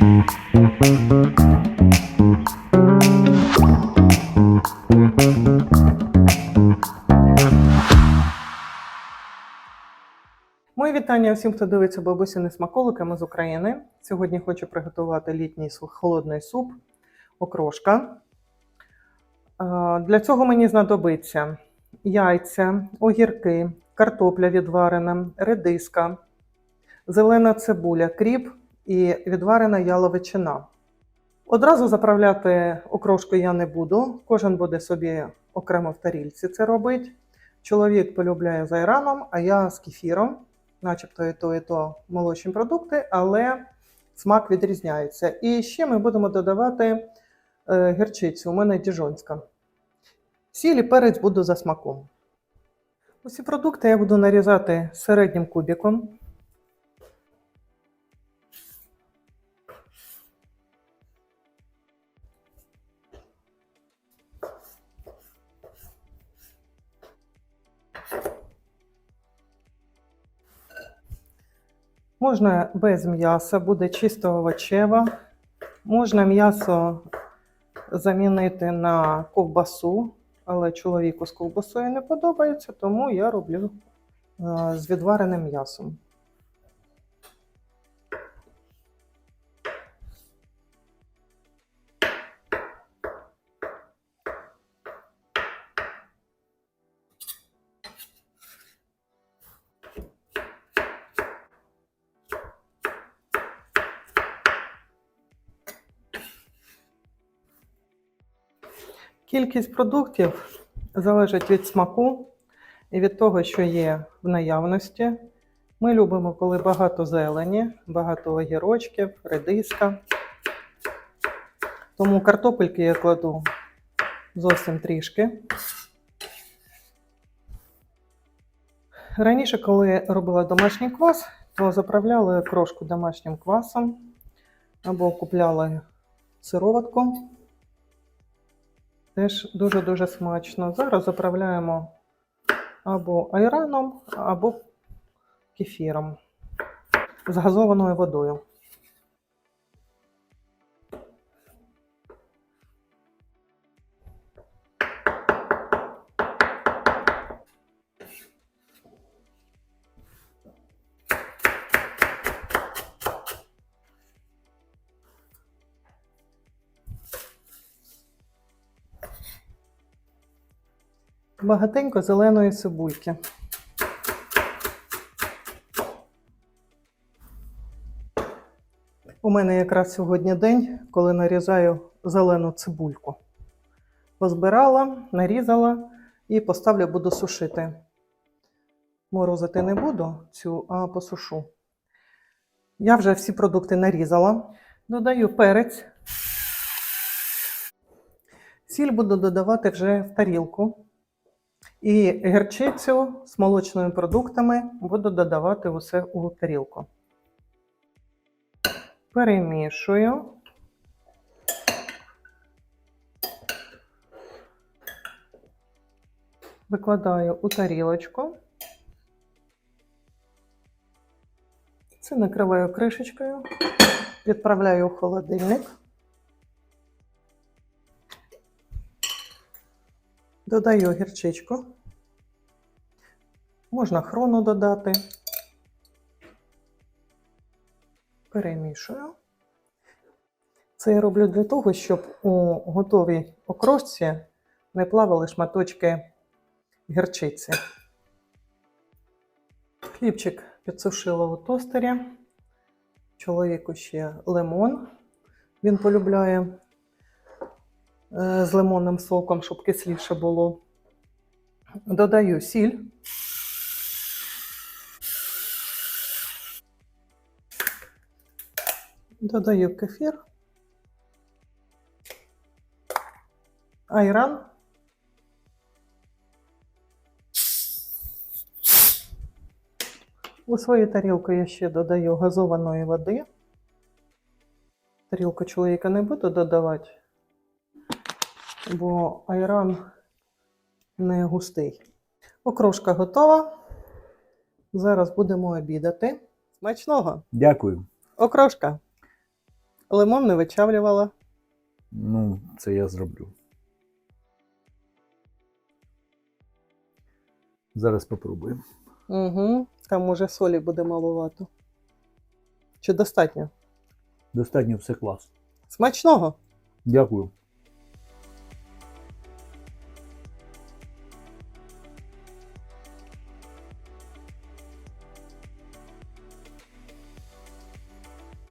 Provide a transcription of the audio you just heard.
Мої вітання всім, хто дивиться бабусіни смаколики. Ми з України. Сьогодні хочу приготувати літній холодний суп окрошка. Е, Для цього мені знадобиться яйця, огірки, картопля відварена, редиска, зелена цибуля, кріп і відварена яловичина. Одразу заправляти окрошку я не буду. Кожен буде собі окремо в тарільці це робить. Чоловік полюбляє з айраном, а я з кефіром начебто і то, і то молочні продукти, але смак відрізняється. І ще ми будемо додавати е, гірчицю. У мене діжонська. Сіль і перець буду за смаком. Усі продукти я буду нарізати середнім кубиком. Можна без м'яса, буде чисто овочева. Можна м'ясо замінити на ковбасу, але чоловіку з ковбасою не подобається, тому я роблю е, з відвареним м'ясом. Кількість продуктів залежить від смаку і від того, що є в наявності. Ми любимо, коли багато зелені, багато огірочків, редиска. Тому картопельки я кладу зовсім трішки. Раніше, коли робила домашній квас, то заправляли крошку домашнім квасом або купляли сироватку. Теж дуже-дуже смачно. Зараз заправляємо або айраном, або кефіром з газованою водою. Багатенько зеленої цибульки. У мене якраз сьогодні день, коли нарізаю зелену цибульку. Позбирала, нарізала і поставлю, буду сушити. Морозити не буду цю, а посушу. Я вже всі продукти нарізала. Додаю перець. Сіль буду додавати вже в тарілку. І гірчицю з молочними продуктами буду додавати усе у тарілку. Перемішую. Викладаю у тарілочку. Це накриваю кришечкою, відправляю у холодильник. Додаю гірчичку. Можна хрону додати. Перемішую. Це я роблю для того, щоб у готовій окрошці не плавали шматочки гірчиці. Хлібчик підсушила у тостері. Чоловіку ще лимон. Він полюбляє з лимонним соком, щоб кисліше було. Додаю сіль. Додаю кефір. Айран. У свою тарілку я ще додаю газованої води. Тарілку чоловіка не буду додавати, бо айран не густий. Окрошка готова. Зараз будемо обідати. Смачного! Дякую. Окрошка. Лимон не вичавлювала. Ну, це я зроблю. Зараз попробуємо. Угу. Там може солі буде маловато. Чи достатньо? Достатньо все клас. Смачного! Дякую.